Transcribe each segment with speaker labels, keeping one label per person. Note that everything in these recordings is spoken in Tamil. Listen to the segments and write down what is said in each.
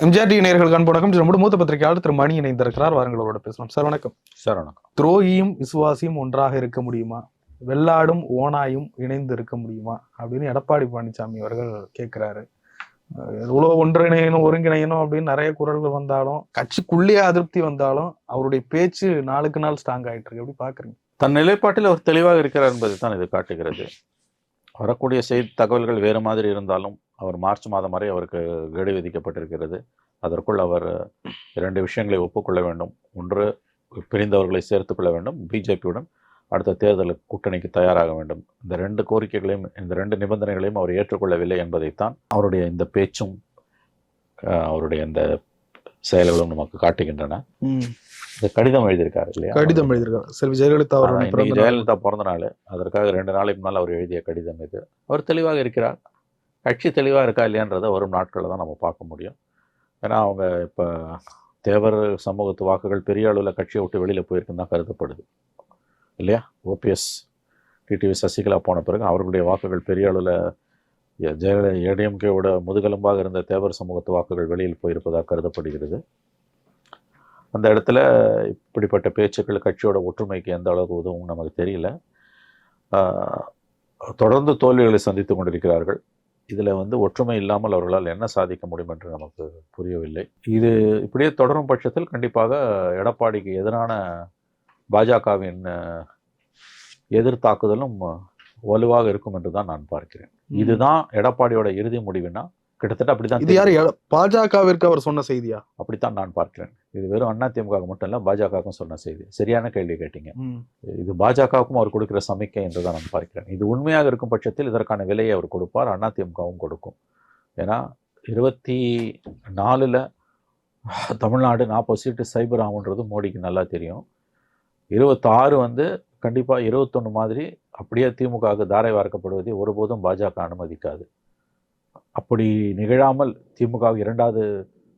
Speaker 1: எம்ஜிஆர் டி நேயர்கள் அன்பு வணக்கம். நம்முடைய மூத்த பத்திரிகையாளர் திரு மணி இணைந்திருக்கிறார். வாருங்களோட பேசலாம். சார் வணக்கம்.
Speaker 2: சார் வணக்கம்.
Speaker 1: துரோகியும் விசுவாசியும் ஒன்றாக இருக்க முடியுமா? வெள்ளாடும் ஓனாயும் இணைந்து இருக்க முடியுமா? அப்படின்னு எடப்பாடி பழனிசாமி அவர்கள் கேட்கிறாரு. எவ்வளவு ஒன்றிணையணும் ஒருங்கிணையணும் அப்படின்னு நிறைய குரல்கள் வந்தாலும் கட்சிக்குள்ளேயே அதிருப்தி வந்தாலும் அவருடைய பேச்சு நாளுக்கு நாள் ஸ்ட்ராங் ஆயிட்டு இருக்கு. எப்படி பாக்குறீங்க?
Speaker 2: தன் நிலைப்பாட்டில் அவர் தெளிவாக இருக்கிறார் என்பதை தான் இது காட்டுகிறது. வரக்கூடிய செய்தி தகவல்கள் வேறு மாதிரி இருந்தாலும் அவர் மார்ச் மாதம் வரை அவருக்கு கெடு விதிக்கப்பட்டிருக்கிறது. அதற்குள் அவர் இரண்டு விஷயங்களை ஒப்புக்கொள்ள வேண்டும். ஒன்று பிரிந்தவர்களை சேர்த்துக் கொள்ள வேண்டும். பிஜேபியுடன் அடுத்த தேர்தலுக்கு கூட்டணிக்கு தயாராக வேண்டும். இந்த ரெண்டு கோரிக்கைகளையும் இந்த ரெண்டு நிபந்தனைகளையும் அவர் ஏற்றுக்கொள்ளவில்லை என்பதைத்தான் அவருடைய இந்த பேச்சும் அவருடைய இந்த செயல்களும் நமக்கு காட்டுகின்றன. இந்த கடிதம் எழுதியிருக்காரு இல்லையா?
Speaker 1: கடிதம் எழுதியிருக்காரு. செல்வி ஜெயலலிதா.
Speaker 2: ஜெயலலிதா பிறந்த நாள். அதற்காக ரெண்டு நாளைக்கு முன்னால் அவர் எழுதிய கடிதம் இது. அவர் தெளிவாக இருக்கிறார். கட்சி தெளிவாக இருக்கா இல்லையான்றதை வரும் நாட்களில் தான் நம்ம பார்க்க முடியும். ஏன்னா அவங்க இப்போ தேவர் சமூகத்து வாக்குகள் பெரிய அளவில் கட்சியை விட்டு வெளியில் போயிருக்குன்னு தான் கருதப்படுது. இல்லையா? ஓபிஎஸ் டிடிவி சசிகலா போன பிறகு அவர்களுடைய வாக்குகள் பெரிய அளவில் ஜெயலலிதா ஏடிஎம்கேவோட முதுகெலும்பாக இருந்த தேவர் சமூகத்து வாக்குகள் வெளியில் போயிருப்பதாக கருதப்படுகிறது. அந்த இடத்துல இப்படிப்பட்ட பேச்சுக்கள் கட்சியோட ஒற்றுமைக்கு எந்த அளவுக்கு உதவும் நமக்கு தெரியல. தொடர்ந்து தோல்விகளை சந்தித்து கொண்டிருக்கிறார்கள். இதில் வந்து ஒற்றுமை இல்லாமல் அவர்களால் என்ன சாதிக்க முடியும் என்று நமக்கு புரியவில்லை. இது இப்படியே தொடரும் பட்சத்தில் கண்டிப்பாக எடப்பாடிக்கு எதிரான பாஜகவின் எதிர்த்தாக்குதலும் வலுவாக இருக்கும் என்று தான் நான் பார்க்கிறேன். இதுதான் எடப்பாடியோட இறுதி முடிவுனா கிட்டத்தட்ட அப்படிதான்
Speaker 1: இது யாரு? பாஜகவிற்கு அவர் சொன்ன செய்தியா?
Speaker 2: அப்படித்தான் நான் பார்க்கிறேன். இது வெறும் அதிமுக மட்டும் இல்லை பாஜகவுக்கும் சொன்ன செய்தி. சரியான கேள்வி கேட்டீங்க. இது பாஜகவுக்கும் அவர் கொடுக்கிற சமிக்கை என்று தான் நான் பார்க்கிறேன். இது உண்மையாக இருக்கும் பட்சத்தில் இதற்கான விலையை அவர் கொடுப்பார் அதிமுகவும் கொடுக்கும். ஏன்னா இருபத்தி நாலில் தமிழ்நாடு நாற்பது சீட்டு சைபர் ஆகுன்றது மோடிக்கு நல்லா தெரியும். இருபத்தாறு வந்து கண்டிப்பாக இருபத்தொன்று மாதிரி அப்படியே திமுகவுக்கு தாரை வார்க்கப்படுவதை ஒருபோதும் பாஜக அனுமதிக்காது. அப்படி நிகழாமல் திமுக இரண்டாவது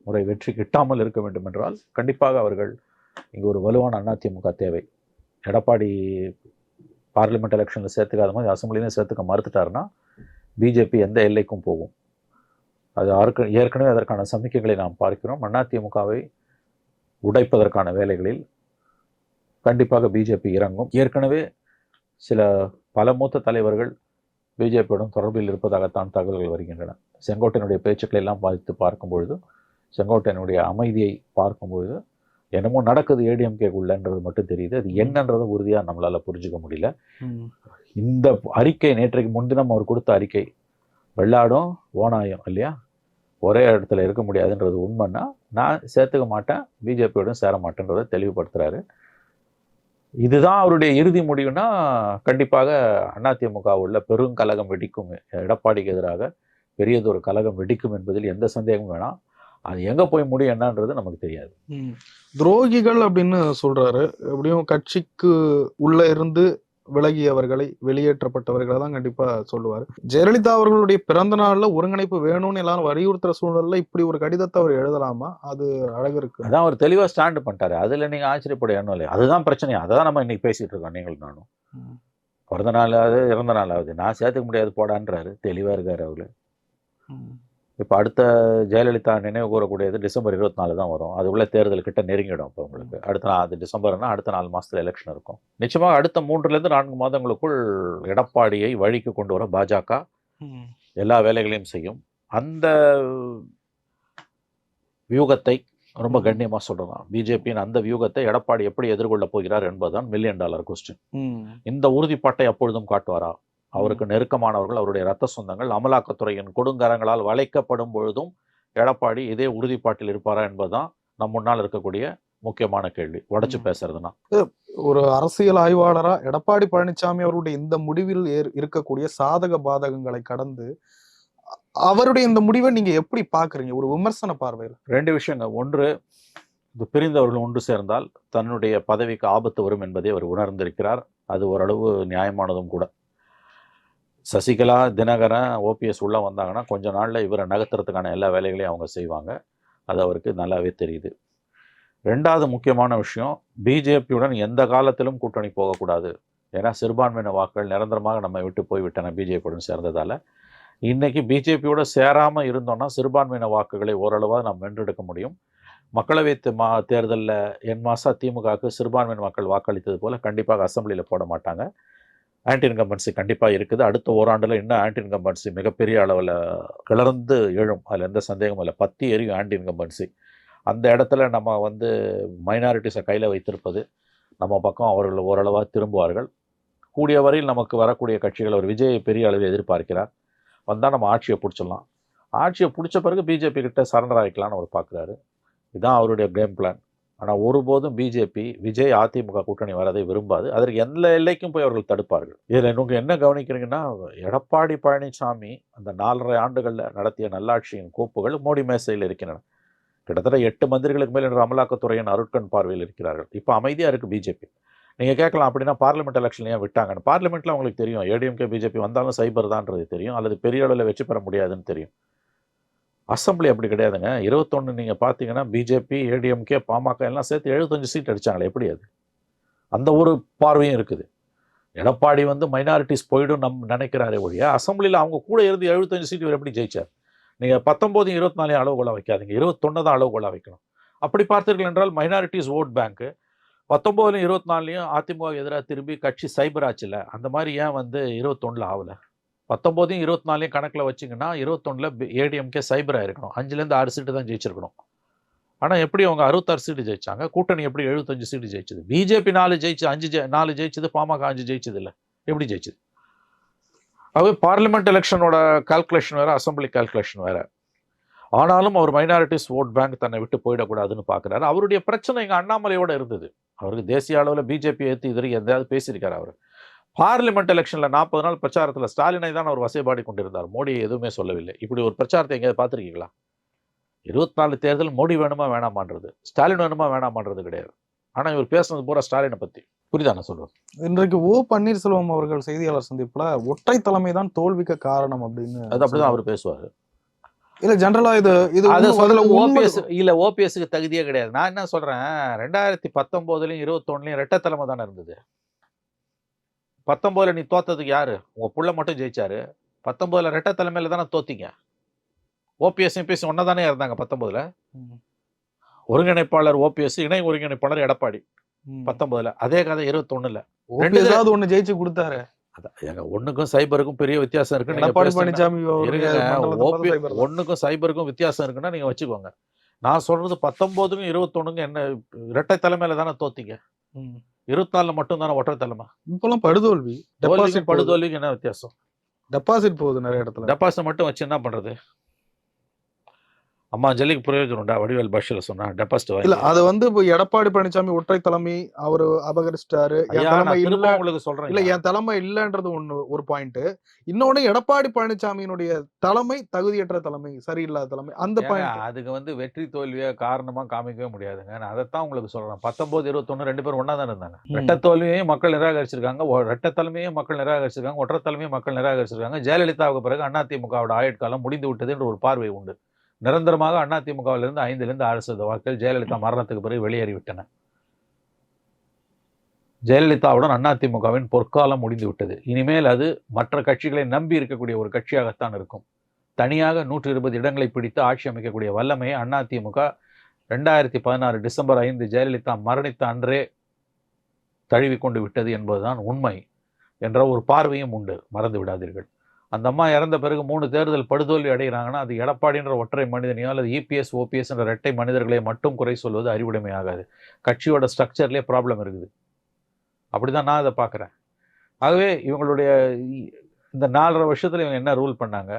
Speaker 2: முறை வெற்றி கிட்டாமல் இருக்க வேண்டும் என்றால் கண்டிப்பாக அவர்கள் இங்கே ஒரு வலுவான அதிமுக தேவை. எடப்பாடி பார்லிமெண்ட் எலெக்ஷனில் சேர்த்துக்காத மாதிரி அசம்பிளிலையும் சேர்த்துக்க மறுத்துட்டாருன்னா பிஜேபி எந்த எல்லைக்கும் போகும். அது ஆர்க்க ஏற்கனவே அதற்கான சமிக்கைகளை நாம் பார்க்கிறோம். அதிமுகவை உடைப்பதற்கான வேலைகளில் கண்டிப்பாக பிஜேபி இறங்கும். ஏற்கனவே சில பல மூத்த தலைவர்கள் பிஜேபியுடன் தொடர்பில் இருப்பதாகத்தான் தகவல்கள் வருகின்றன. செங்கோட்டையனுடைய பேச்சுக்களை எல்லாம் பார்த்து பார்க்கும் பொழுது செங்கோட்டையனுடைய அமைதியை பார்க்கும் பொழுது என்னமோ நடக்குது ஏடிஎம்கேக்குள்ளன்றது மட்டும் தெரியுது. அது என்னன்றது உறுதியாக நம்மளால் புரிஞ்சுக்க முடியல. இந்த அறிக்கை நேற்றைக்கு முன்தினம் அவர் கொடுத்த அறிக்கை வெள்ளாடும் ஓனாயம் இல்லையா? ஒரே இடத்துல இருக்க முடியாதுன்றது உண்மைன்னா நான் சேர்த்துக்க மாட்டேன் பிஜேபியோடும் சேர மாட்டேன்றதை தெளிவுபடுத்துறாரு. இதுதான் அவருடைய இறுதி முடிவுனா கண்டிப்பாக அதிமுக உள்ள பெரும் கலகம் வெடிக்கும். எடப்பாடிக்கு எதிராக பெரியதொரு கலகம் வெடிக்கும் என்பதில் எந்த சந்தேகமும் வேணாம். அது எங்கே போய் முடியும் என்னன்றது நமக்கு தெரியாது.
Speaker 1: துரோகிகள் அப்படின்னு சொல்றாரு. எப்படியும் கட்சிக்கு உள்ள இருந்து விலகியவர்களை வெளியேற்றப்பட்டவர்களை தான் கண்டிப்பா சொல்லுவார். ஜெயலலிதா அவர்களுடைய பிறந்த நாள்ல ஒருங்கிணைப்பு வேணும்னு எல்லாரும் வலியுறுத்துற சூழல்ல இப்படி ஒரு கடிதத்தை அவர் எழுதலாமா? அது அழகு இருக்கு.
Speaker 2: அதான் அவர் தெளிவாக ஸ்டாண்டு பண்ணிட்டாரு. அதில் நீங்கள் ஆச்சரியப்பட எண்ணம் இல்லை. அதுதான் பிரச்சனை அதை தான் நம்ம இன்னைக்கு பேசிட்டு இருக்கோம் நீங்களும் நானும். பிறந்த நாளாவது இறந்த நாளாவது. நான் சேர்த்துக்க முடியாது போடான்றாரு. தெளிவாக இருக்காரு அவரு. இப்போ அடுத்த ஜெயலலிதா நினைவு கூறக்கூடியது டிசம்பர் இருபத்தி நாலு தான் வரும். அது உள்ள தேர்தல் கிட்ட நெருங்கிடும் இப்போ உங்களுக்கு. அடுத்த நாள் அது டிசம்பர்னா அடுத்த நாலு மாசத்துல எலெக்ஷன் இருக்கும். நிச்சயமாக அடுத்த மூன்றுலேருந்து நான்கு மாதங்களுக்குள் எடப்பாடியை வழிக்கு கொண்டு வர பாஜக. எல்லா வேலைகளையும் செய்யும். அந்த வியூகத்தை ரொம்ப கண்ணியமாக சொல்லலாம். பிஜேபியின் அந்த வியூகத்தை எடப்பாடி எப்படி எதிர்கொள்ளப் போகிறார் என்பதுதான் மில்லியன் டாலர் கொஸ்டின். இந்த உறுதிப்பாட்டை அப்பொழுதும் காட்டுவாரா? அவருக்கு நெருக்கமானவர்கள் அவருடைய இரத்த சொந்தங்கள் அமலாக்கத்துறையின் கொடுங்கரங்களால் வளைக்கப்படும் பொழுதும் எடப்பாடி இதே உறுதிப்பாட்டில் இருப்பாரா என்பதுதான் நம் முன்னால் இருக்கக்கூடிய முக்கியமான கேள்வி. உடைச்சு
Speaker 1: ம்.
Speaker 2: பேசுறதுனா
Speaker 1: ஒரு அரசியல் ஆய்வாளரா எடப்பாடி பழனிசாமி அவருடைய இந்த முடிவில் இருக்கக்கூடிய சாதக பாதகங்களை கடந்து அவருடைய இந்த முடிவை நீங்க எப்படி பாக்குறீங்க ஒரு விமர்சன பார்வையில்.
Speaker 2: ரெண்டு விஷயங்கள் ஒன்று இது பிரிந்தவர்கள் ஒன்று சேர்ந்தால் தன்னுடைய பதவிக்கு ஆபத்து வரும் என்பதை அவர் உணர்ந்திருக்கிறார். அது ஓரளவு நியாயமானதும் கூட. சசிகலா தினகரன் ஓபிஎஸ் உள்ளே வந்தாங்கன்னா கொஞ்ச நாளில் இவரை நகர்த்துறதுக்கான எல்லா வேலைகளையும் அவங்க செய்வாங்க. அது அவருக்கு நல்லாவே தெரியுது. ரெண்டாவது முக்கியமான விஷயம் பிஜேபியுடன் எந்த காலத்திலும் கூட்டணி போகக்கூடாது. ஏன்னா சிறுபான்மையின வாக்குகள் நிரந்தரமாக நம்ம விட்டு போய்விட்டன பிஜேபியுடன் சேர்ந்ததால். இன்றைக்கி பிஜேபியோட சேராமல் இருந்தோன்னா சிறுபான்மையின வாக்குகளை ஓரளவாக நாம் வென்றெடுக்க முடியும். மக்களவை மா தேர்தலில் என் மாசா திமுகவுக்கு சிறுபான்மையின மக்கள் வாக்களித்தது போல் கண்டிப்பாக அசம்பிளியில் போட மாட்டாங்க. ஆன்டி இன்கம்பன்சி கண்டிப்பாக இருக்குது. அடுத்த ஓராண்டில் இன்னும் ஆன்டி இன்கம்பன்சி மிகப்பெரிய அளவில் கிளர்ந்து எழும். அதில் எந்த சந்தேகமும் இல்லை. பத்தி எரியும் ஆன்டி இன்கம்பன்சி அந்த இடத்துல நம்ம வந்து மைனாரிட்டிஸை கையில் வைத்திருப்பது நம்ம பக்கம் அவர்கள் ஓரளவாக திரும்புவார்கள். கூடிய வரையில் நமக்கு வரக்கூடிய கட்சிகள் அவர் விஜயை பெரிய அளவில் எதிர்பார்க்கிறார். வந்தால் நம்ம ஆட்சியை பிடிச்சிடலாம். ஆட்சியை பிடிச்ச பிறகு பிஜேபி கிட்ட சரண்டர் ஆகிக்கலாம்னு அவர் பார்க்குறாரு. இதுதான் அவருடைய கேம் பிளான் ஆனால் ஒருபோதும் பிஜேபி விஜய் அதிமுக கூட்டணி வரதை விரும்பாது. அதற்கு எந்த எல்லைக்கும் போய் அவர்கள் தடுப்பார்கள். இதில் நீங்கள் என்ன கவனிக்கிறீங்கன்னா எடப்பாடி பழனிசாமி அந்த நாலரை ஆண்டுகளில் நடத்திய நல்லாட்சியின் கோப்புகள் மோடி மேசையில் இருக்கின்றன. கிட்டத்தட்ட எட்டு மந்திரிகளுக்கு மேல் இன்று அமலாக்கத்துறையின் அருட்கண் பார்வையில் இருக்கிறார்கள். இப்போ அமைதியாக இருக்குது பிஜேபி நீங்கள் கேட்கலாம் அப்படின்னா பார்லிமெண்ட் எலெக்ஷன் ஏன் விட்டாங்கன்னு. பார்லிமெண்ட்டில் அவங்களுக்கு தெரியும். ஏடிஎம்கே பிஜேபி வந்தாலும் சைபர் தான்றது தெரியும். அல்லது பெரிய அளவில் வெற்றி பெற முடியாதுன்னு தெரியும். அசெம்பிளி அப்படி கிடையாதுங்க. இருபத்தொன்று நீங்கள் பார்த்தீங்கன்னா பிஜேபி ஏடிஎம்கே பாமக எல்லாம் சேர்த்து எழுபத்தஞ்சு சீட் அடித்தாங்களே எப்படி அது? அந்த ஒரு பார்வையும் இருக்குது. எடப்பாடி வந்து மைனாரிட்டிஸ் போயிடும் நம் நினைக்கிறாரே ஒழிய அசம்பிளியில் அவங்க கூட இருந்து எழுபத்தஞ்சு சீட் இவர் எப்படி ஜெயிச்சார்? நீங்கள் பத்தொம்போது இருபத்தி நாலு அளவுகோலாக வைக்காதீங்க. இருபத்தொன்னு தான் அளவுகோலாக வைக்கணும். அப்படி பார்த்தீர்கள் என்றால் மைனாரிட்டிஸ் ஓட் பேங்க்கு பத்தொம்போதுலையும் இருபத்தி நாலுலையும் அதிமுக எதிராக திரும்பி கட்சி சைபர் ஆச்சுல அந்த மாதிரி ஏன் வந்து இருபத்தொன்னில் ஆகலை? பத்தொம்போதையும் இருபத்தி நாலையும் கணக்கில் வச்சிங்கன்னா இருபத்தொன்னில் ஏடிஎம்கே சைபர் ஆயிருக்கணும் அஞ்சுலேருந்து ஆறு சீட்டு தான் ஜெயிச்சிருக்கணும். ஆனால் எப்படி அவங்க அறுபத்தாறு சீட்டு ஜெயிச்சாங்க? கூட்டணி எப்படி எழுபத்தஞ்சு சீட்டு ஜெயிச்சது? பிஜேபி நாலு ஜெயிச்சு அஞ்சு ஜெ நாலு ஜெயிச்சது பாமக அஞ்சு ஜெயிச்சது இல்லை எப்படி ஜெயிச்சது? அது பார்லிமெண்ட் எலெக்ஷனோட கால்குலேஷன் வேறு அசெம்பிளி கால்குலேஷன் வேறு. ஆனாலும் அவர் மைனாரிட்டிஸ் ஓட் பேங்க் தன்னை விட்டு போயிடக்கூடாதுன்னு பார்க்குறாரு அவருடைய பிரச்சனை எங்கள் அண்ணாமலையோட இருந்தது. அவருக்கு தேசிய அளவில் பிஜேபி ஏற்றி இது வரைக்கும் எதையாவது பேசியிருக்காரு அவர். பார்லிமெண்ட் எலெக்ஷனில் நாற்பது நாள் பிரச்சாரத்தில் ஸ்டாலினை தான் அவர் வசைபாடி கொண்டிருந்தார். மோடி எதுவுமே சொல்லவில்லை. இப்படி ஒரு பிரச்சாரத்தை எங்கேயாவது பார்த்துருக்கீங்களா? இருபத்தி நாலு தேர்தல் மோடி வேணுமா வேணாமான்றது. ஸ்டாலின் வேணுமா வேணாமான்றது கிடையாது. ஆனால் இவர் பேசுனது பூரா ஸ்டாலினை பற்றி புரியுதா நான் சொல்றது?
Speaker 1: இன்றைக்கு ஓ. பன்னீர்செல்வம் அவர்கள் செய்தியாளர் சந்திப்புல ஒற்றை தலைமை தான் தோல்விக்கு காரணம் அப்படின்னு
Speaker 2: அது அப்படிதான் அவர் பேசுவார்.
Speaker 1: இல்ல ஜெனரலா இது இது
Speaker 2: ஓபிஎஸ் இல்ல ஓபிஎஸ்க்கு தகுதியே கிடையாது. நான் என்ன சொல்றேன்? ரெண்டாயிரத்தி பத்தொன்பதுலயும் இருபத்தொன்னுலயும் ரெட்டை தலைமை தானே இருந்தது. பத்தொன்பதுல நீ தோத்ததுக்கு யாரு? உங்க புள்ள மட்டும் ஜெயிச்சாரு. பத்தொன்பதுல ரெட்டை தலைமையில தானே தோத்தீங்க. ஓபிஎஸ் எம்பிஎஸ் ஒன்னா தானே இருந்தாங்க பத்தொன்பதுல
Speaker 1: ம்.
Speaker 2: ஒருங்கிணைப்பாளர் ஓபிஎஸ் இணை ஒருங்கிணைப்பாளர் எடப்பாடி. பத்தொன்பதுல அதே கதை இருபத்தொன்னுல. ரெண்டு
Speaker 1: ஏதாவது ஒண்ணு ஜெயிச்சு கொடுத்தாரு.
Speaker 2: அதான் எங்க ஒண்ணுக்கும் சைபருக்கும் பெரிய வித்தியாசம் இருக்கு. ஒண்ணுக்கும் சைபருக்கும் வித்தியாசம் இருக்குன்னா நீங்க வச்சுக்கோங்க. நான் சொல்றது பத்தொன்பதுக்கும் இருபத்தொன்னுக்கும் என்ன இரட்டை தலைமையில தானே தோத்தீங்க. இருபத்தி நாலுல மட்டும் தானே ஒற்றை தலைமை?
Speaker 1: படுதோல்வி. டெபாசிட் படுதோல்வி
Speaker 2: படுதோல்விக்கு என்ன வித்தியாசம்?
Speaker 1: டெபாசிட் போகுது நிறைய இடத்துல.
Speaker 2: டெபாசிட் மட்டும் வச்சு என்ன பண்றது? அம்மா ஜல்லிக்கு பிரயோஜனம் உண்டா வடிவேல் பாஷையில சொன்னா டெபாசிட்
Speaker 1: இல்ல அது வந்து இப்ப எடப்பாடி பழனிசாமி ஒற்றை தலைமை அவரு அபகரிச்சிட்டாரு. என் தலைமை இல்ல
Speaker 2: உங்களுக்கு சொல்றேன்
Speaker 1: இல்ல என் தலைமை இல்லன்றது ஒண்ணு ஒரு பாயிண்ட் இன்னொன்னு எடப்பாடி பழனிசாமியினுடைய தலைமை தகுதியற்ற தலைமை சரியில்லாத தலைமை அந்த பாயிண்ட்
Speaker 2: அதுக்கு வந்து வெற்றி தோல்வியை காரணமா காமிக்கவே முடியாதுங்க. நான் அதைத்தான் உங்களுக்கு சொல்றேன். பத்தொன்பது இருபத்தொன்னு ரெண்டு பேரும் ஒண்ணா தானே இருந்தாங்க. ரெட்டை தோல்வியையும் மக்கள் நிராகரிச்சிருக்காங்க. ரெட்டை தலைமையும் மக்கள் நிராகரிச்சிருக்காங்க. ஒற்றை தலைமையும் மக்கள் நிராகரிச்சிருக்காங்க. ஜெயலலிதாவுக்கு பிறகு அதிமுகவோட ஆயுட்காலம் முடிந்து விட்டது என்ற ஒரு பார்வை உண்டு. நிரந்தரமாக அதிமுகவிலிருந்து ஐந்திலிருந்து ஆறு சதவீத வாக்குகள் ஜெயலலிதா மரணத்துக்கு பிறகு வெளியேறிவிட்டன. ஜெயலலிதாவுடன் அதிமுகவின் பொற்காலம் முடிந்து விட்டது இனிமேல் அது மற்ற கட்சிகளை நம்பி இருக்கக்கூடிய ஒரு கட்சியாகத்தான் இருக்கும். தனியாக நூற்றி இருபது இடங்களை பிடித்து ஆட்சி அமைக்கக்கூடிய வல்லமையை அதிமுக ரெண்டாயிரத்தி பதினாறு டிசம்பர் ஐந்து ஜெயலலிதா மரணித்த அன்றே தழுவி கொண்டு விட்டது என்பதுதான் உண்மை என்ற ஒரு பார்வையும் உண்டு. மறந்து விடாதீர்கள். அந்த அம்மா இறந்த பிறகு மூணு தேர்தல் படுதோல்வி அடைகிறாங்கன்னா அது எடப்பாடின்ற ஒற்றை மனிதனையோ அல்லது இபிஎஸ் ஓபிஎஸ் என்ற இரட்டை மனிதர்களை மட்டும் குறை சொல்வது அறிவுடைமை ஆகாது கட்சியோட ஸ்ட்ரக்சர்லேயே ப்ராப்ளம் இருக்குது. அப்படிதான் நான் அதை பார்க்குறேன். ஆகவே இவங்களுடைய இந்த நாலரை வருஷத்தில் இவங்க என்ன ரூல் பண்ணாங்க?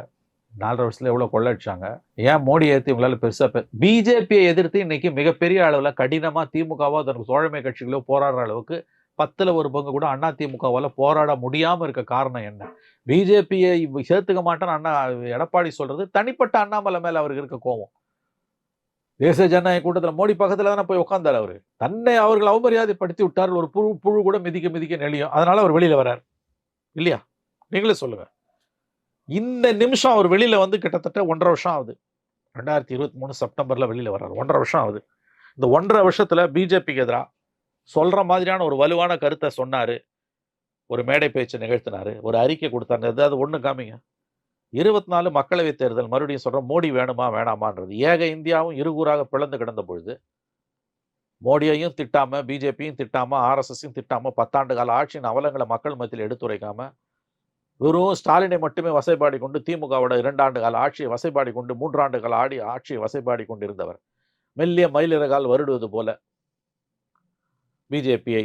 Speaker 2: நாலரை வருஷத்தில் எவ்வளோ கொள்ளடிச்சாங்க? ஏன் மோடி ஏற்றி இவங்களால பெருசாக பிஜேபியை எதிர்த்து இன்றைக்கி மிகப்பெரிய அளவில் கடினமாக திமுகவோ தனக்கு தோழமை கட்சிகளோ போராடுற அளவுக்கு பத்துல ஒரு பங்கு கூட அண்ணா திமுகவால் போராட முடியாம இருக்க காரணம் என்ன? பிஜேபியை சேர்த்துக்க மாட்டேன்னு அண்ணா எடப்பாடி சொல்றது தனிப்பட்ட அண்ணாமலை மேல அவருக்கு இருக்க கோவம் தேசிய ஜனநாயக கூட்டத்தில் மோடி பக்கத்தில் தானே போய் உட்கார்ந்தார் அவரு. தன்னை அவர்கள் அவமரியாதைப்படுத்தி விட்டார் ஒரு புழு புழு கூட மிதிக்க மிதிக்க நெளியும். அதனால அவர் வெளியில வரார் இல்லையா? நீங்களே சொல்லுங்க. இந்த நிமிஷம் அவர் வெளியில வந்து கிட்டத்தட்ட ஒன்றரை வருஷம் ஆகுது. ரெண்டாயிரத்தி இருபத்தி மூணு செப்டம்பர்ல வெளியில வர்றார். ஒன்றரை வருஷம் ஆகுது. இந்த ஒன்றரை வருஷத்துல பிஜேபிக்கு எதிராக சொல்ற மாதிரியான ஒரு வலுவான கருத்தை சொன்னாரு. ஒரு மேடை பேச்சு நிகழ்த்தினார். ஒரு அறிக்கை கொடுத்தாரு. ஏதாவது ஒண்ணு காமிங்க. இருபத்தி நாலு மக்களவைத் தேர்தல் மறுபடியும் சொல்றோம் மோடி வேணுமா வேணாமான்றது. ஏக இந்தியாவும் இருகூறாக பிளந்து கிடந்த பொழுது மோடியையும் திட்டாம பிஜேபியும் திட்டாம ஆர்எஸ்எஸையும் திட்டாம பத்தாண்டு கால ஆட்சியின் அவலங்களை மக்கள் மத்தியில் எடுத்துரைக்காம வெறும் ஸ்டாலினை மட்டுமே வசைப்பாடி கொண்டு திமுகவோட இரண்டாண்டு கால ஆட்சியை வசைப்பாடி கொண்டு மூன்றாண்டு கால ஆடி ஆட்சியை வசைபாடி கொண்டிருந்தவர். மெல்லிய மயிலிறகால் வருடுவது போல பிஜேபியை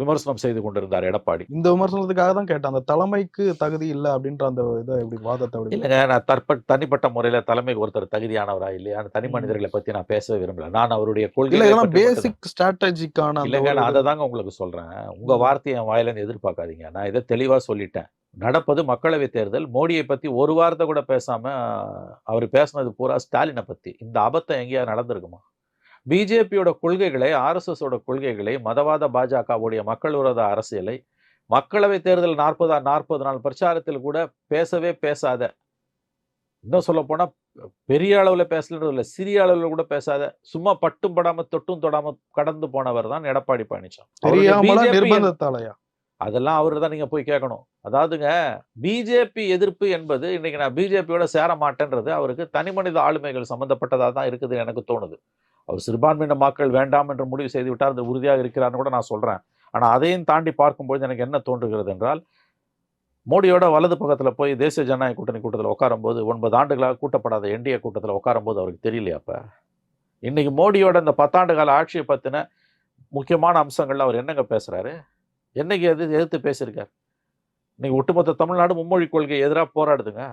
Speaker 2: விமர்சனம் செய்து கொண்டிருந்தார் எடப்பாடி.
Speaker 1: இந்த விமர்சனத்துக்காக தான் கேட்டேன். அந்த தலைமைக்கு தகுதி இல்லை அப்படின்ற அந்த இதை எப்படி வாதத்தை
Speaker 2: இல்லைங்க நான் தற்ப தனிப்பட்ட முறையில தலைமைக்கு ஒருத்தர் தகுதியானவரா இல்லையா? தனி மனிதர்களை பத்தி நான் பேசவே விரும்பல. நான் அவருடைய கொள்கை
Speaker 1: பேசிக் ஸ்ட்ராட்டஜிக்கான
Speaker 2: இல்லைங்க நான் அதை தாங்க உங்களுக்கு சொல்றேன். உங்க
Speaker 1: ம்.
Speaker 2: வார்த்தையை என் வாயில இருந்து எதிர்பார்க்காதீங்க. நான் இதை தெளிவா சொல்லிட்டேன். நடப்பது மக்களவை தேர்தல். மோடியை பத்தி ஒரு வார்த்தை கூட பேசாம அவர் பேசுனது பூரா ஸ்டாலினை பத்தி. இந்த அபத்தம் எங்கேயாவது நடந்திருக்குமா? பிஜேபியோட கொள்கைகளை ஆர்எஸ்எஸ் ஓட கொள்கைகளை மதவாத பாஜகவுடைய மக்கள் விரோத அரசியலை மக்களவை தேர்தல் நாற்பது நாற்பது நாள் பிரச்சாரத்தில் கூட பேசவே பேசாத. இன்னும் சொல்ல போனா பெரிய அளவுல பேசலன்றது இல்லை சிறிய அளவுல கூட பேசாத சும்மா பட்டும் படாம தொட்டும் தொடாம கடந்து போனவர் தான் எடப்பாடி பழனிசாமி. அதெல்லாம் அவரு தான் நீங்க போய் கேட்கணும் அதாவதுங்க பிஜேபி எதிர்ப்பு என்பது இன்னைக்கு நான் பிஜேபியோட சேர மாட்டேன்றது அவருக்கு தனிமனித ஆளுமைகள் சம்பந்தப்பட்டதா தான் இருக்குது எனக்கு தோணுது. அவர் சிறுபான்மையின மக்கள் வேண்டாம் என்று முடிவு செய்து விட்டார் உறுதியாக இருக்கிறார்னு கூட நான் சொல்கிறேன் ஆனால் அதையும் தாண்டி பார்க்கும்போது எனக்கு என்ன தோன்றுகிறது என்றால் மோடியோட வலது பக்கத்தில் போய் தேசிய ஜனநாயக கூட்டணி கூட்டத்தில் உட்காரும்போது ஒன்பது ஆண்டுகளாக கூட்டப்படாத என்டிஏ கூட்டத்தில் உட்காரும்போது அவருக்கு தெரியலையா அப்போ. இன்றைக்கி மோடியோட இந்த பத்தாண்டு கால ஆட்சியை பற்றின முக்கியமான அம்சங்கள்ல அவர் என்னங்க பேசுகிறாரு என்னைக்கு எது எதிர்த்து பேசியிருக்கார்? இன்றைக்கி ஒட்டுமொத்த தமிழ்நாடு மும்மொழி கொள்கை எதிராக போராடுதுங்க.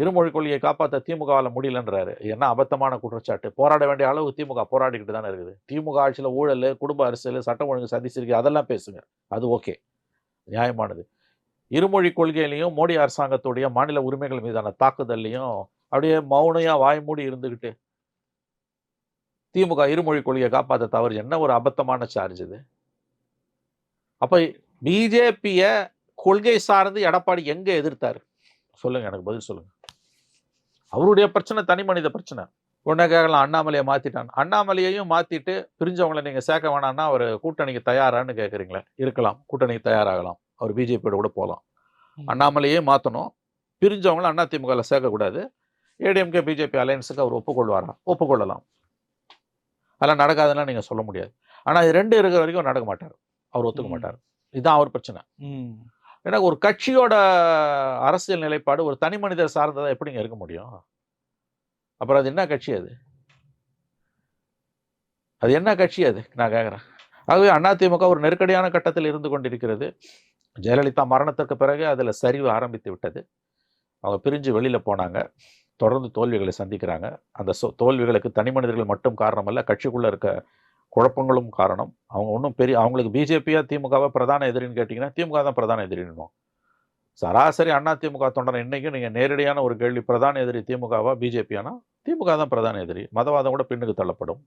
Speaker 2: இருமொழி கொள்கையை காப்பாற்ற திமுகவால் முடியலன்றாரு. என்ன அபத்தமான குற்றச்சாட்டு. போராட வேண்டிய அளவு திமுக போராடிக்கிட்டு தானே இருக்குது. திமுக ஆட்சியில் ஊழல் குடும்ப அரசியல் சட்டம் ஒழுங்கு சதிச்சிருக்கு அதெல்லாம் பேசுங்க. அது ஓகே. நியாயமானது. இருமொழி கொள்கையிலையும் மோடி அரசாங்கத்துடைய மாநில உரிமைகள் மீதான தாக்குதல்லையும் அப்படியே மௌனையாக வாய்மூடி இருந்துக்கிட்டு திமுக இருமொழி கொள்கையை காப்பாற்ற தவறு என்ன ஒரு அபத்தமான சார்ஜ் இது? அப்போ பிஜேபியை கொள்கை சார்ந்து எடப்பாடி எங்கே எதிர்த்தார்? சொல்லுங்கள் எனக்கு பதில் சொல்லுங்கள் அவருடைய பிரச்சனை தனி மனித பிரச்சனை. உடனே கேட்கலாம் அண்ணாமலையை மாத்திட்டான். அண்ணாமலையையும் மாத்திட்டு பிரிஞ்சவங்களை நீங்க சேர்க்க வேணாம்னா அவர் கூட்டணிக்கு தயாரான்னு கேட்குறீங்களே இருக்கலாம். கூட்டணிக்கு தயாராகலாம். அவர் பிஜேபியோட கூட போகலாம். அண்ணாமலையே மாற்றணும் பிரிஞ்சவங்களை அண்ணா திமுகவில் சேர்க்கக்கூடாது ஏடிஎம்கே பிஜேபி அலையன்ஸுக்கு அவர் ஒப்புக்கொள்வாரா? ஒப்புக்கொள்ளலாம். அதெல்லாம் நடக்காதுன்னா நீங்க சொல்ல முடியாது. ஆனா இது ரெண்டு இருக்கிற வரைக்கும் நடக்க மாட்டார். அவர் ஒத்துக்க. மாட்டார். இதுதான் அவர் பிரச்சனை. ஏன்னா ஒரு கட்சியோட அரசியல் நிலைப்பாடு ஒரு தனி மனிதர் சார்ந்ததாக எப்படிங்க இருக்க முடியும்? அப்புறம் அது என்ன கட்சி அது? அது என்ன கட்சி அது? நான் கேட்குறேன். ஆகவே அதிமுக ஒரு நெருக்கடியான கட்டத்தில் இருந்து கொண்டிருக்கிறது. ஜெயலலிதா மரணத்திற்கு பிறகு அதில் சரிவு ஆரம்பித்து விட்டது. அவங்க பிரிஞ்சு வெளியில் போனாங்க. தொடர்ந்து தோல்விகளை சந்திக்கிறாங்க. அந்த தோல்விகளுக்கு தனி மனிதர்கள் மட்டும் காரணமல்ல கட்சிக்குள்ளே இருக்க குழப்பங்களும் காரணம். அவங்க ஒன்றும் பெரிய அவங்களுக்கு பிஜேபியாக திமுகவை பிரதான எதிரின்னு கேட்டிங்கன்னா திமுக தான் பிரதான எதிரின்னும் சராசரி அண்ணா திமுக தொண்டனை இன்றைக்கும் நீங்கள் நேரடியான ஒரு கேள்வி பிரதான எதிரி திமுகவா பிஜேபியானா? திமுக தான் பிரதான எதிரி. மதவாதம் கூட பின்னுக்கு தள்ளப்படும்.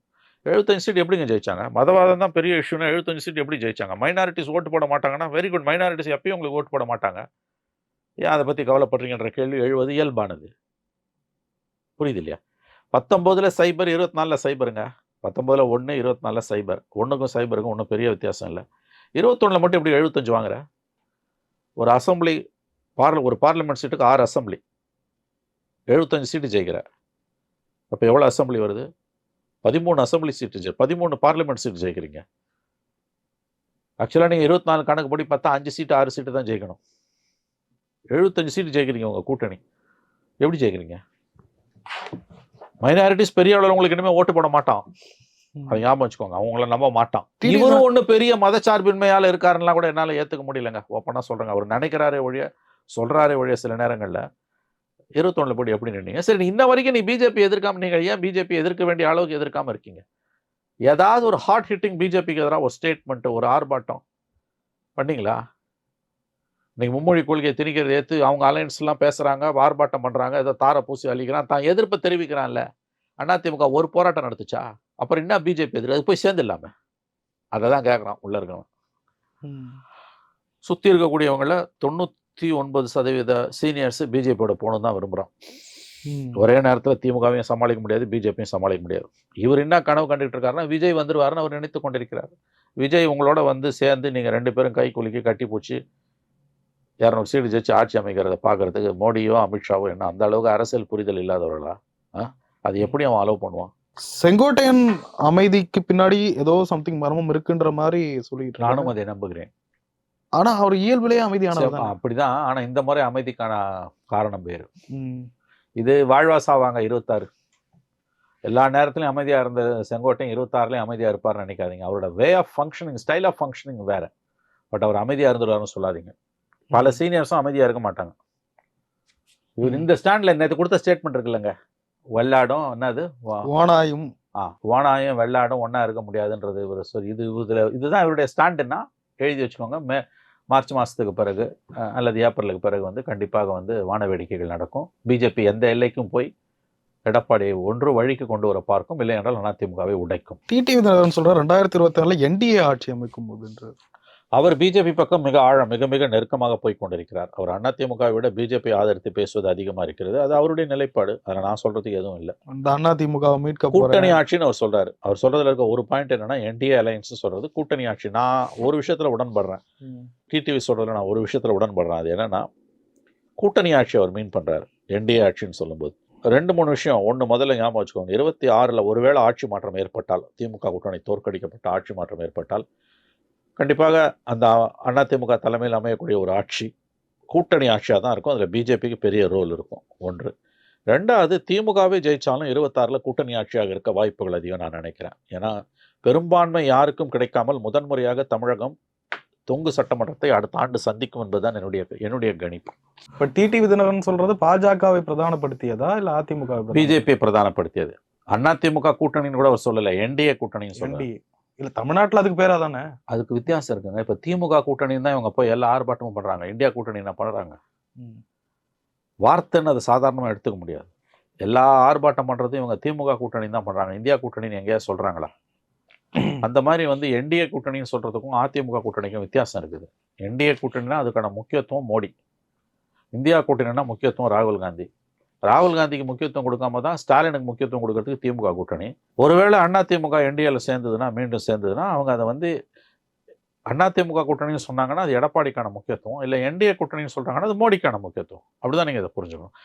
Speaker 2: எழுபத்தஞ்சு சீட் எப்படிங்க ஜெயிச்சாங்க? மதவாதம் தான் பெரிய இஷ்யூனா எழுபத்தஞ்சு சீட் எப்படி ஜெயிச்சாங்க? மைனாரிட்டிஸ் ஓட்டு போட மாட்டாங்கன்னா வெரி குட் மைனாரிட்டிஸ் எப்பயும் உங்களுக்கு ஓட்டு போட மாட்டாங்க. ஏன் அதை பற்றி கவலைப்படுறீங்கன்ற கேள்வி எழுவது இயல்பானது. புரியுது இல்லையா? பத்தொம்போதில் சைபர் இருபத்தி நாலில் சைபருங்க பத்தொம்பதில் ஒன்று இருபத்தி நாலில் சைபர். ஒன்றுக்கும் சைபருக்கும் ஒன்றும் பெரிய வித்தியாசம் இல்லை. இருபத்தொன்னில் மட்டும் எப்படி எழுபத்தஞ்சு வாங்குற? ஒரு அசம்பிளி பார்ல ஒரு பார்லிமெண்ட் சீட்டுக்கு ஆறு அசம்பிளி எழுபத்தஞ்சு சீட்டு ஜெயிக்கிற. அப்போ எவ்வளோ அசம்பிளி வருது? பதிமூணு அசம்பிளி சீட்டு ஜெய் பதிமூணு பார்லிமெண்ட் சீட்டு ஜெயிக்கிறீங்க. ஆக்சுவலாக நீங்கள் இருபத்தி நாலு கணக்குப்படி பார்த்தா அஞ்சு சீட்டு ஆறு சீட்டு தான் ஜெயிக்கணும். எழுபத்தஞ்சு சீட்டு ஜெயிக்கிறீங்க உங்கள் கூட்டணி. எப்படி ஜெயிக்கிறீங்க? மைனாரிட்டிஸ் பெரிய அளவில் உங்களுக்கு இனிமேல் ஓட்டு போட மாட்டான். அதை ஞாபகம் வச்சுக்கோங்க. அவங்கள நம்ப மாட்டான். இவரும் ஒண்ணு பெரிய மதச்சார்பின்மையால இருக்காருன்னா கூட என்னால ஏத்துக்க முடியலங்க. ஓப்பனா சொல்றேங்க. அவர் நினைக்கிறாரே ஒழிய சொல்றாரே ஒழிய சில நேரங்கள்ல. இருபத்தொன்னுல போய் எப்படி நின்னீங்க? சரி இன்ன வரைக்கும் நீ பிஜேபி எதிர்க்காம நீங்க ஏன் பிஜேபி எதிர்க்க வேண்டிய அளவுக்கு எதிர்க்காம இருக்கீங்க? ஏதாவது ஒரு ஹாட் ஹிட்டிங் பிஜேபிக்கு எதிராக ஒரு ஸ்டேட்மெண்ட் ஒரு ஆர்ப்பாட்டம். பண்ணீங்களா? இன்னைக்கு மும்மொழி கொள்கையை திணிக்கிறது ஏத்து அவங்க அலையன்ஸ் எல்லாம் பேசுறாங்க ஆர்ப்பாட்டம் பண்றாங்க ஏதோ தார பூசி அழிக்கிறான் தான் எதிர்ப்பை தெரிவிக்கிறான்ல. அதிமுக ஒரு போராட்டம் நடத்துச்சா? அப்புறம் என்ன பிஜேபி எதிர்? அது போய் சேர்ந்துடலாமே. அதை தான் கேட்குறான் உள்ள இருக்கவன். சுற்றி இருக்கக்கூடியவங்கள தொண்ணூற்றி ஒன்பது சதவீத சீனியர்ஸ் பிஜேபியோட போகணும் தான் விரும்புகிறான். ஒரே நேரத்தில் திமுகவையும் சமாளிக்க முடியாது பிஜேபியும் சமாளிக்க முடியாது. இவர் என்ன கனவு கண்டுகிட்டு இருக்காருன்னா விஜய் வந்துருவாருன்னு அவர் நினைத்து கொண்டிருக்கிறார். விஜய் உங்களோட வந்து சேர்ந்து நீங்கள் ரெண்டு பேரும் கை குலுக்கி கட்டி பூச்சி இரநூறு சீட்டு ஜெயிச்சு ஆட்சி அமைக்கிறத பார்க்கறதுக்கு மோடியோ அமித்ஷாவோ என்ன? அந்த அளவுக்கு அரசியல் புரிதல் இல்லாதவர்களா? அது எப்படி அவன் அலோவ் பண்ணுவான்?
Speaker 1: செங்கோட்டையன் அமைதிக்கு பின்னாடி ஏதோ சம்திங் மர்மம் இருக்குன்ற மாதிரி சொல்லிட்டு.
Speaker 2: நானும் அதை நம்புகிறேன்.
Speaker 1: ஆனா அவர் இயல்பிலேயே தானே.
Speaker 2: அப்படிதான். ஆனா இந்த முறை அமைதிக்கான காரணம்
Speaker 1: ம்.
Speaker 2: இது வாழ்வாசாவாங்க இருபத்தாறு. எல்லா நேரத்திலையும் அமைதியா இருந்த செங்கோட்டையும் இருபத்தாறுலயும் அமைதியா இருப்பார்னு நினைக்காதீங்க. அவரோட way of functioning style of functioning வேற. பட் அவர் அமைதியா இருந்துருவாருன்னு சொல்லாதீங்க. பல சீனியர்ஸும் அமைதியா இருக்க மாட்டாங்க. இவர் இந்த ஸ்டாண்ட்ல நேற்று கொடுத்த ஸ்டேட்மெண்ட் இருக்குல்லங்க. வெள்ளாடும் என்னது?
Speaker 1: ஓனாயும்.
Speaker 2: ஆ ஓனாயும் வெள்ளாடும் ஒண்ணா இருக்க முடியாதுன்றது இவர் சொல்லி இது இதுல இதுதான் இவருடைய ஸ்டாண்டுன்னா எழுதி வச்சுக்கோங்க. மே மார்ச் மாசத்துக்கு பிறகு அல்லது ஏப்ரலுக்கு பிறகு வந்து கண்டிப்பாக வந்து வான வேடிக்கைகள் நடக்கும். பிஜேபி எந்த எல்லைக்கும் போய் எடப்பாடியை ஒன்று வழிக்கு கொண்டு வர பார்க்கும். இல்லை என்றால் அதிமுகவை உடைக்கும்.
Speaker 1: டிடி விதிநகரன் சொல்ற ரெண்டாயிரத்தி இருபத்தி ஆறுல என்டிஏ ஆட்சி அமைக்கும் போதுன்றது
Speaker 2: அவர் பிஜேபி பக்கம் மிக ஆழம் மிக மிக நெருக்கமாக போய் கொண்டிருக்கிறார். அவர் அதிமுகவை விட பிஜேபி ஆதரித்து பேசுவது அதிகமா இருக்கிறது. அது அவருடைய நிலைப்பாடு. அதில் நான் சொல்றதுக்கு எதுவும் இல்லை.
Speaker 1: அந்த அண்ணா திமுக மீட்க
Speaker 2: கூட்டணி ஆட்சின்னு அவர் சொல்றாரு. அவர் சொல்றதுல இருக்க ஒரு பாயிண்ட் என்னன்னா என்டிஏ அலையன்ஸ் சொல்றது கூட்டணி ஆட்சி. நான் ஒரு விஷயத்துல உடன்படுறேன். டிடிவி சொல்றதுல நான் ஒரு விஷயத்துல உடன்படுறேன். அது என்னன்னா கூட்டணி ஆட்சி அவர் மீன் பண்றாரு. என்டிஏ ஆட்சின்னு சொல்லும்போது. ரெண்டு மூணு விஷயம். ஒன்று முதல்ல ஞாபகம் வச்சுக்கோங்க. இருபத்தி ஆறில் ஒருவேளை ஆட்சி மாற்றம் ஏற்பட்டால் திமுக கூட்டணி தோற்கடிக்கப்பட்ட ஆட்சி மாற்றம் ஏற்பட்டால் கண்டிப்பாக அந்த அதிமுக தலைமையில் அமையக்கூடிய ஒரு ஆட்சி கூட்டணி ஆட்சியாக தான் இருக்கும். அதில் பிஜேபிக்கு பெரிய ரோல் இருக்கும். ஒன்று. ரெண்டாவது திமுகவே ஜெயிச்சாலும் இருபத்தாறில் கூட்டணி ஆட்சியாக இருக்க வாய்ப்புகள் அதிகம் நான் நினைக்கிறேன். ஏன்னா பெரும்பான்மை யாருக்கும் கிடைக்காமல் முதன்முறையாக தமிழகம் தொங்கு சட்டமன்றத்தை அடுத்த ஆண்டு சந்திக்கும் என்பதுதான் என்னுடைய என்னுடைய கணிப்பு.
Speaker 1: இப்ப டிடி விதிநகரன் சொல்றது பாஜகவை பிரதானப்படுத்தியதா இல்ல அதிமுக
Speaker 2: பிஜேபி பிரதானப்படுத்தியது? அதிமுக கூட்டணின்னு கூட அவர் சொல்லல. என்டிஏ கூட்டணின்னு
Speaker 1: என்டி இல்ல தமிழ்நாட்டுல அதுக்கு பேரா தானே?
Speaker 2: அதுக்கு வித்தியாசம் இருக்குங்க. இப்ப திமுக கூட்டணி தான் இவங்க போய் எல்லா ஆர்ப்பாட்டமும் பண்றாங்க. இந்தியா கூட்டணி என்ன பண்றாங்க? வார்த்தைன்னு அதை சாதாரணமா எடுத்துக்க முடியாது. எல்லா ஆர்ப்பாட்டம் பண்றதும் இவங்க திமுக கூட்டணி தான் பண்றாங்க. இந்தியா கூட்டணின்னு எங்கேயாவது சொல்றாங்களா? அந்த மாதிரி வந்து என்டிஏ கூட்டணின்னு சொல்றதுக்கும் அதிமுக கூட்டணிக்கும் வித்தியாசம் இருக்குது. என்டிஏ கூட்டணினா அதுக்கான முக்கியத்துவம் மோடி. இந்தியா கூட்டணினா முக்கியத்துவம் ராகுல் காந்தி. ராகுல் காந்திக்கு முக்கியத்துவம் கொடுக்காம தான் ஸ்டாலினுக்கு முக்கியத்துவம் கொடுக்கறதுக்கு திமுக கூட்டணி. ஒருவேளை அண்ணா திமுக என்டிஏல சேர்ந்ததுன்னா மீண்டும் சேர்ந்ததுன்னா அவங்க அதை வந்து அண்ணா திமுக கூட்டணின்னு சொன்னாங்கன்னா அது எடப்பாடிக்கான முக்கியத்துவம் இல்லை என்டிஏ கூட்டணின்னு சொல்கிறாங்கன்னா அது மோடிக்கான முக்கியத்துவம். அப்படிதான் நீங்கள் இதை புரிஞ்சுக்கணும்.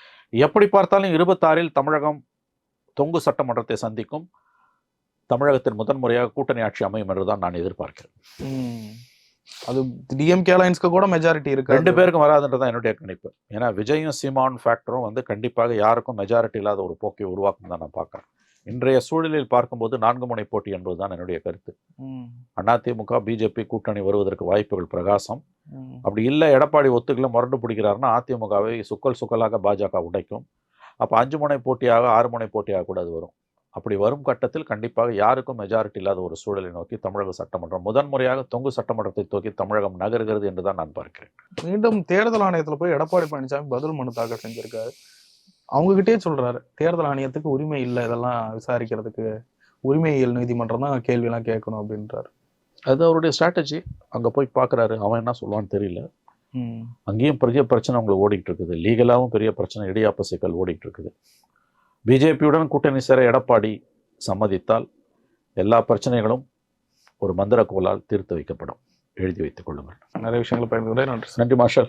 Speaker 2: எப்படி பார்த்தாலும் இருபத்தாறில் தமிழகம் தொங்கு சட்டமன்றத்தை சந்திக்கும் தமிழகத்தின் முதன்முறையாக கூட்டணி ஆட்சி அமையும் என்று தான் நான் எதிர்பார்க்கிறேன்.
Speaker 1: அது டிஎம்கே அலைன்ஸ்க்கு கூட மெஜாரிட்டி இருக்கு
Speaker 2: ரெண்டு பேருக்கும் வராதுன்றதான் என்னுடைய கணிப்பு. ஏன்னா விஜயும் சீமான் ஃபேக்டரும் வந்து கண்டிப்பாக யாருக்கும் மெஜாரிட்டி இல்லாத ஒரு போக்கை உருவாக்கும் தான் நான் பார்க்குறேன். இன்றைய சூழலில் பார்க்கும்போது நான்கு முனை போட்டி என்பதுதான் என்னுடைய கருத்து. அதிமுக பிஜேபி கூட்டணி வருவதற்கு வாய்ப்புகள் பிரகாசம். அப்படி இல்லை எடப்பாடி ஒத்துக்கல முரண்டு பிடிக்கிறாருன்னா அதிமுகவை சுக்கல் சுக்கலாக பாஜக உடைக்கும். அப்போ அஞ்சு முனை போட்டியாக ஆறு முனை போட்டியாக கூட அது வரும். அப்படி வரும் கட்டத்தில் கண்டிப்பாக யாருக்கும் மெஜாரிட்டி இல்லாத ஒரு சூழலை நோக்கி தமிழக சட்டமன்றம் முதன்முறையாக தொங்கு சட்டமன்றத்தை நோக்கி தமிழகம் நகர்கிறது என்று தான் நான் பார்க்கிறேன்.
Speaker 1: மீண்டும் தேர்தல் ஆணையத்துல போய் எடப்பாடி பழனிசாமி பதில் மனு தாக்கல் செஞ்சிருக்காரு. அவங்க கிட்டே சொல்றாரு தேர்தல் ஆணையத்துக்கு உரிமை இல்லை இதெல்லாம் விசாரிக்கிறதுக்கு உரிமையியல் நீதிமன்றம் தான் கேள்வி எல்லாம் கேட்கணும் அப்படின்றாரு.
Speaker 2: அது அவருடைய ஸ்ட்ராட்டஜி அங்கே போய் பார்க்குறாரு அவன் என்ன சொல்லுவான்னு தெரியல. அங்கேயும் பெரிய பிரச்சனை உங்களுக்கு ஓடிட்டு இருக்குது. லீகலாகவும் பெரிய பிரச்சனை இடியாப்ப சிக்கல் ஓடிட்டு இருக்குது. பிஜேபியுடன் கூட்டணி சேர எடப்பாடி சம்மதித்தால் எல்லா பிரச்சனைகளும் ஒரு மந்திர கோலால் தீர்த்து வைக்கப்படும். எழுதி வைத்துக் கொள்ளுங்கள்.
Speaker 1: நிறைய விஷயங்களை பகிர்ந்து நன்றி
Speaker 2: நன்றி மார்ஷல்.